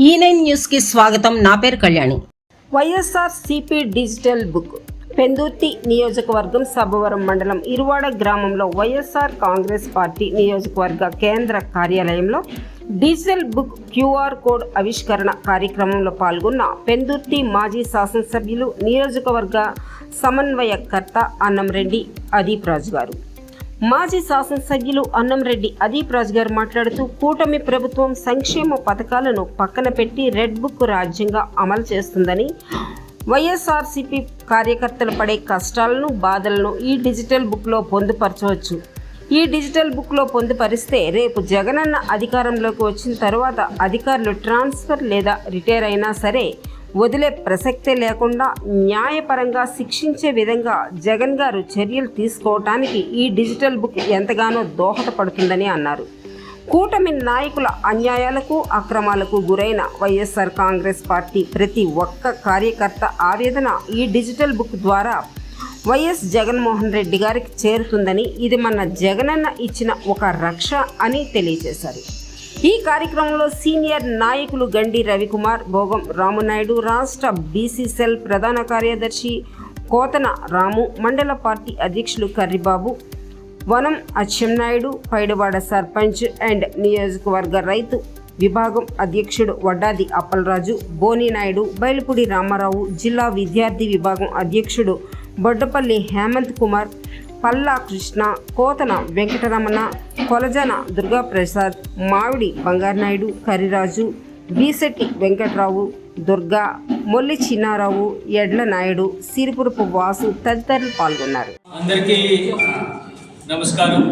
E ఈ nine న్యూస్కి స్వాగతం. నా పేరు Kalyani. YSR CP digital book. Pendurthi నియోజకవర్గం సభవరం మండలం ఇరువాడ గ్రామంలో వైఎస్ఆర్ కాంగ్రెస్ పార్టీ నియోజకవర్గ కేంద్ర కార్యాలయంలో డిజిటల్ బుక్ క్యూఆర్ కోడ్ ఆవిష్కరణ కార్యక్రమంలో పాల్గొన్న పెందుర్తి మాజీ శాసనసభ్యులు నియోజకవర్గ సమన్వయకర్త అన్నంరెడ్డి అదీప్ రాజు గారు. మాజీ శాసనసభ్యులు అన్నంరెడ్డి అదీప్ రాజు గారు మాట్లాడుతూ కూటమి ప్రభుత్వం సంక్షేమ పథకాలను పక్కన పెట్టి రెడ్ బుక్ రాజ్యంగా అమలు చేస్తుందని వైఎస్ఆర్సీపీ కార్యకర్తలు పడే కష్టాలను బాధలను ఈ డిజిటల్ బుక్లో పొందుపరచవచ్చు. ఈ డిజిటల్ బుక్లో పొందుపరిస్తే రేపు జగనన్న అధికారంలోకి వచ్చిన తర్వాత అధికారులు ట్రాన్స్ఫర్ లేదా రిటైర్ అయినా సరే వదిలే ప్రసక్తే లేకుండా న్యాయపరంగా శిక్షించే విధంగా జగన్ గారు చర్యలు తీసుకోవటానికి ఈ డిజిటల్ బుక్ ఎంతగానో దోహదపడుతుందని అన్నారు. కూటమి నాయకుల అన్యాయాలకు అక్రమాలకు గురైన వైఎస్ఆర్ కాంగ్రెస్ పార్టీ ప్రతి ఒక్క కార్యకర్త ఆవేదన ఈ డిజిటల్ బుక్ ద్వారా వైఎస్ జగన్మోహన్ రెడ్డి గారికి చేరుతుందని ఇది మన జగనన్న ఇచ్చిన ఒక రక్ష అని తెలియజేశారు. ఈ కార్యక్రమంలో సీనియర్ నాయకులు గండి రవికుమార్ భోగం రామునాయుడు రాష్ట్ర బీసీ సెల్ ప్రధాన కార్యదర్శి కోతన రాము మండల పార్టీ అధ్యక్షులు కర్రిబాబు వనం అచ్చెన్నాయుడు పైడవాడ సర్పంచ్ అండ్ నియోజకవర్గ రైతు విభాగం అధ్యక్షుడు వడ్డాది అప్పలరాజు బోనినాయుడు బయలుపూడి రామారావు జిల్లా విద్యార్థి విభాగం అధ్యక్షుడు బొడ్డపల్లి హేమంత్ కుమార్ పల్లా కృష్ణ కోతన వెంకటరమణ కొలజన దుర్గాప్రసాద్ మావిడి బంగారనాయుడు కరిరాజు బీసెట్టి వెంకట్రావు దుర్గా మొల్లి చిన్నారావు ఎడ్ల నాయుడు సిరిపురపు వాసు తదితరులు పాల్గొన్నారు. అందరికీ నమస్కారం.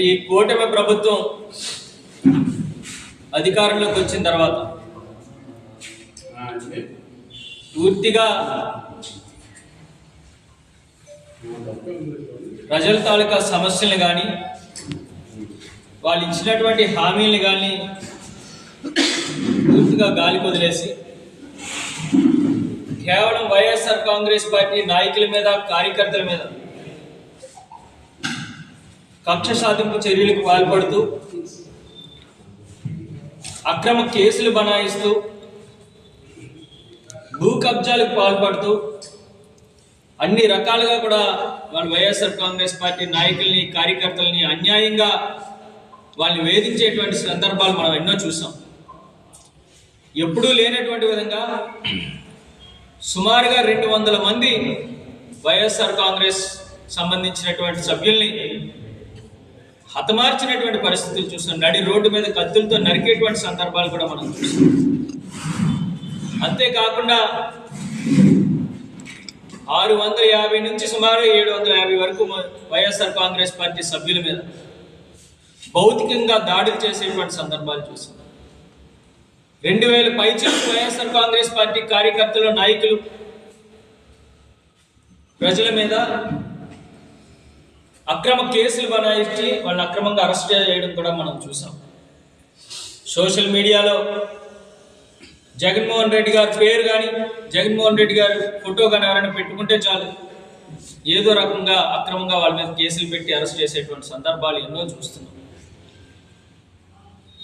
ఈ కూటమి ప్రభుత్వం అధికారంలోకి వచ్చిన తర్వాత పూర్తిగా ప్రజల తాలూకా సమస్యలు కానీ వాళ్ళు ఇచ్చినటువంటి హామీలను కానీ పూర్తిగా గాలి వదిలేసి కేవలం వైఎస్ఆర్ కాంగ్రెస్ పార్టీ నాయకుల మీద కార్యకర్తల మీద కక్ష సాధింపు చర్యలకు పాల్పడుతూ అక్రమ కేసులు బనాయిస్తూ భూ కబ్జాలకు పాల్పడుతూ అన్ని రకాలుగా కూడా వాళ్ళు వైఎస్ఆర్ కాంగ్రెస్ పార్టీ నాయకుల్ని కార్యకర్తల్ని అన్యాయంగా వాళ్ళని వేధించేటువంటి సందర్భాలు మనం ఎన్నో చూసాం. ఎప్పుడూ లేనటువంటి విధంగా సుమారుగా రెండు వందల మంది వైఎస్ఆర్ కాంగ్రెస్ సంబంధించినటువంటి సభ్యుల్ని హతమార్చినటువంటి పరిస్థితులు చూసాం. నడి రోడ్డు మీద కత్తులతో నరికేటువంటి సందర్భాలు కూడా మనం చూసాం. అంతేకాకుండా ఆరు వందల యాభై నుంచి సుమారు ఏడు వందల యాభై వరకు వైఎస్ఆర్ కాంగ్రెస్ పార్టీ సభ్యుల మీద భౌతికంగా దాడులు చేసేటువంటి సందర్భాలు చూసాం. రెండు వేల పైచలకు వైఎస్ఆర్ కాంగ్రెస్ పార్టీ కార్యకర్తలు నాయకులు ప్రజల మీద అక్రమ కేసులు బనాయించి వాళ్ళని అక్రమంగా అరెస్ట్ చేయడం కూడా మనం చూసాం. సోషల్ మీడియాలో జగన్మోహన్ రెడ్డి గారి పేరు కానీ జగన్మోహన్ రెడ్డి గారి ఫోటో కానీ ఎవరైనా పెట్టుకుంటే చాలు. ఏదో రకంగా అక్రమంగా వాళ్ళ మీద కేసులు పెట్టి అరెస్ట్ చేసేటువంటి సందర్భాలు ఎన్నో చూస్తున్నాం.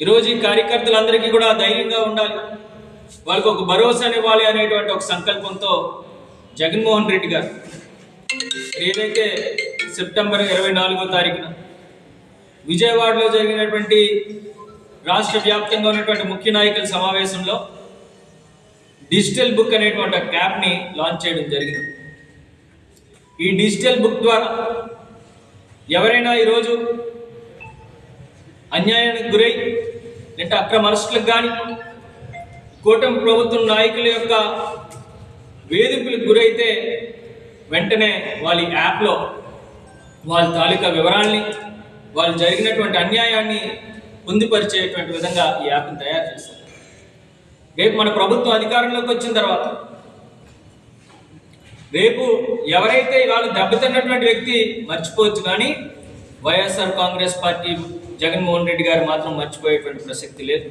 ఈరోజు ఈ కార్యకర్తలందరికీ కూడా ధైర్యంగా ఉండాలి. వాళ్ళకి ఒక భరోసానివ్వాలి అనేటువంటి ఒక సంకల్పంతో జగన్మోహన్ రెడ్డి గారు ఏదైతే సెప్టెంబర్ ఇరవై నాలుగో తారీఖున విజయవాడలో జరిగినటువంటి రాష్ట్ర వ్యాప్తంగా ఉన్నటువంటి ముఖ్య నాయకుల సమావేశంలో డిజిటల్ బుక్ అనేటువంటి ఒక యాప్ని లాంచ్ చేయడం జరిగింది. ఈ డిజిటల్ బుక్ ద్వారా ఎవరైనా ఈరోజు అన్యాయానికి గురై లేదంటే అక్రమ అరెస్టులకు కానీ కూటమి ప్రభుత్వం నాయకుల యొక్క వేధింపులకు గురైతే వెంటనే వాళ్ళ ఈ యాప్లో వాళ్ళ తాలూకా వివరాల్ని వాళ్ళు జరిగినటువంటి అన్యాయాన్ని పొందుపరిచేటువంటి విధంగా ఈ యాప్ని తయారు చేస్తారు రేపు మన ప్రభుత్వం అధికారంలోకి వచ్చిన తర్వాత రేపు ఎవరైతే వాళ్ళు దెబ్బతిన్నటువంటి వ్యక్తి మర్చిపోవచ్చు కానీ YSR Congress party Jaganmohan Reddy garu మాత్రం మర్చిపోయేటువంటి ప్రసక్తి లేదు.